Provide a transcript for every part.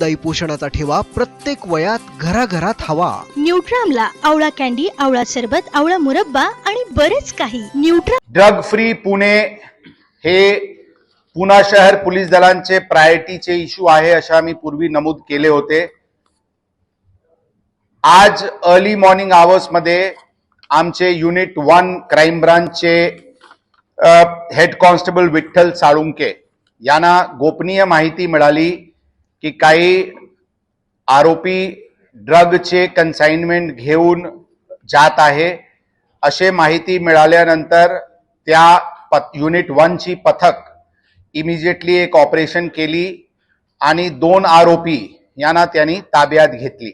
दाई पोषणाचा ठेवा प्रत्येक वयात घराघरात हवा. न्यूट्रामला आवळा कॅन्डी आवळा सरबत आवळा मुरब्बा आणि बरेच काही. न्यूट्रा ड्रग फ्री पुणे हे पुणा शहर पोलीस दलांचे प्रायोरिटीचे इश्यू आहे असे आम्ही पूर्वी नमूद केले होते. आज अर्ली मॉर्निंग आवर्समध्ये आमचे युनिट वन क्राईम ब्रांचचे हेड कॉन्स्टेबल विठ्ठल साळुंके यांना गोपनीय माहिती मिळाली. की काही आरोपी ड्रगचे कन्साइनमेंट घेऊन जात आहे. असे माहिती मिळाल्यानंतर त्या पथ युनिट वनची पथक इमिजिएटली एक ऑपरेशन केली आणि दोन आरोपी यांना त्यांनी ताब्यात घेतली.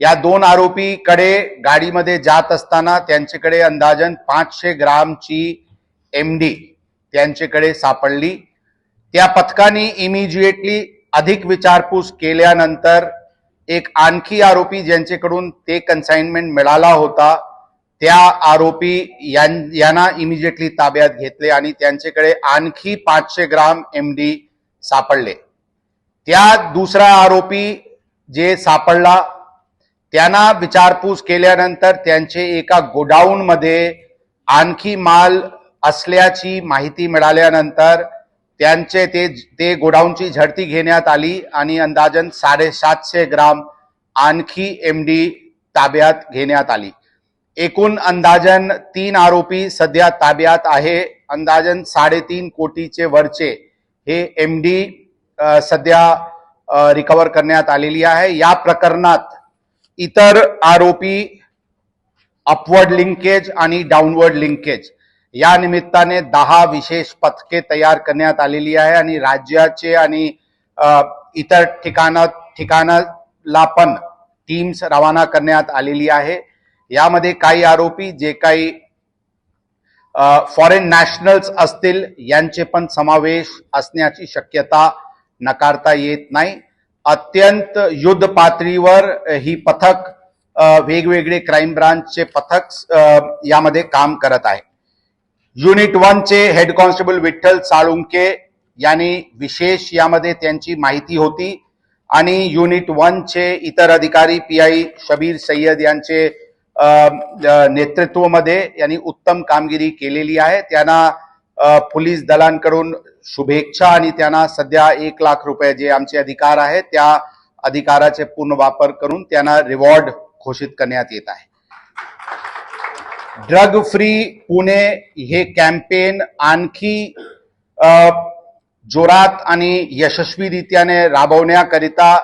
या दोन आरोपीकडे गाडीमध्ये जात असताना त्यांच्याकडे अंदाजन पाचशे ग्रामची एम डी त्यांच्याकडे सापडली. त्या पथकाने इमिजिएटली अधिक विचारपूस केल्यानंतर एक आणखी आरोपी ज्यांच्याकडून ते कन्साइनमेंट मिळाला होता त्या आरोपी यांना इमिजिएटली ताब्यात घेतले आणि त्यांच्याकडे आणखी पाचशे ग्राम एम डी सापडले. त्या दुसरा आरोपी जे सापडला त्यांना विचारपूस केल्यानंतर त्यांचे एका गोडाऊनमध्ये आणखी माल असल्याची माहिती मिळाल्यानंतर त्यांचे ते ते गोडाऊनची झडती घेण्यात आली आणि अंदाजन साडेसातशे ग्राम आणखी एम डी ताब्यात घेण्यात आली. एकूण अंदाजन तीन आरोपी सध्या ताब्यात आहे. अंदाजन साडेतीन कोटीचे वरचे हे एम डी सध्या रिकवर करण्यात आलेली आहे. या प्रकरणात इतर आरोपी अपवर्ड लिंकेज आणि डाऊनवर्ड लिंकेज या निमित्ताने दहा विशेष पथके तयार करण्यात आलेली आहे आणि राज्याचे आणि इतर ठिकाणा ठिकाणाला पण टीम्स रवाना करण्यात आलेली आहे. यामध्ये काही आरोपी जे काही फॉरेन नॅशनल्स असतील यांचे पण समावेश असण्याची शक्यता नकारता येत नाही. अत्यंत युद्ध पातळीवर ही पथक वेगवेगळे क्राईम ब्रांचचे पथक यामध्ये काम करत आहे. युनिट वनचे हेड कॉन्स्टेबल विठ्ठल साळुंके यांनी विशेष यामध्ये त्यांची माहिती होती. आणि युनिट वनचे इतर अधिकारी पी आय शबीर सय्यद यांचे अ, यांनी उत्तम कामगिरी केलेली आहे. त्यांना पोलीस दलांकडून शुभेच्छा आणि त्यांना सध्या एक लाख रुपये जे आमचे अधिकार आहेत त्या अधिकाराचे पूर्ण वापर करून त्यांना रिवॉर्ड घोषित करण्यात येत आहे. ड्रग फ्री पुणे हे कॅम्पेन आणखी जोरात आणि यशस्वीरित्याने राबवण्याकरिता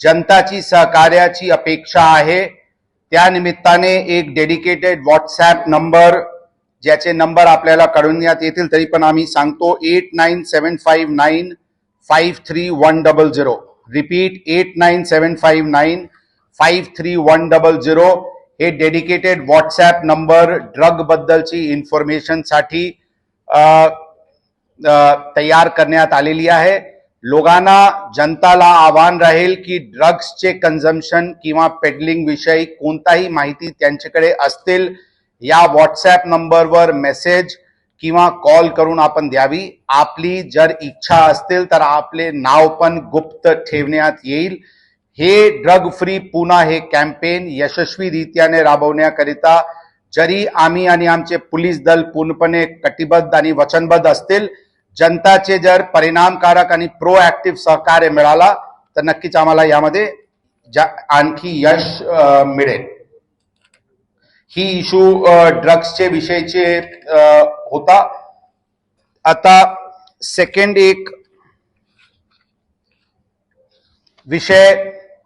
जनताची सहकार्याची अपेक्षा आहे. त्यानिमित्ताने एक डेडिकेटेड व्हॉट्सॲप नंबर ज्याचे नंबर आपल्याला कळवण्यात येतील तरी पण आम्ही सांगतो eight nine seven five nine five three one double zero repeat eight nine seven five nine five three one double zero हे डेडिकेटेड व्हॉट्सॲप नंबर ड्रग बद्दलची इन्फॉर्मेशनसाठी तयार करण्यात आलेली आहे. लोकांना जनताला आव्हान राहील की ड्रग्सचे कन्झम्पशन किंवा पेडलिंग विषयी कोणताही माहिती त्यांच्याकडे असतील या व्हॉट्सॲप नंबरवर मेसेज किंवा कॉल करून आपण द्यावी. आपली जर इच्छा असतील तर आपले नाव पण गुप्त ठेवण्यात येईल. हे ड्रग फ्री पुणा हे कॅम्पेन यशस्वीरित्याने राबवण्याकरिता जरी आम्ही आणि आमचे पोलीस दल पूर्णपणे कटिबद्ध आणि वचनबद्ध असतील जनताचे जर परिणामकारक आणि प्रोऍक्टिव्ह सहकार्य मिळाला तर नक्कीच आम्हाला यामध्ये आणखी यश मिळेल. ही इशू ड्रग्सचे विषयीचे होता. आता सेकंड एक विषय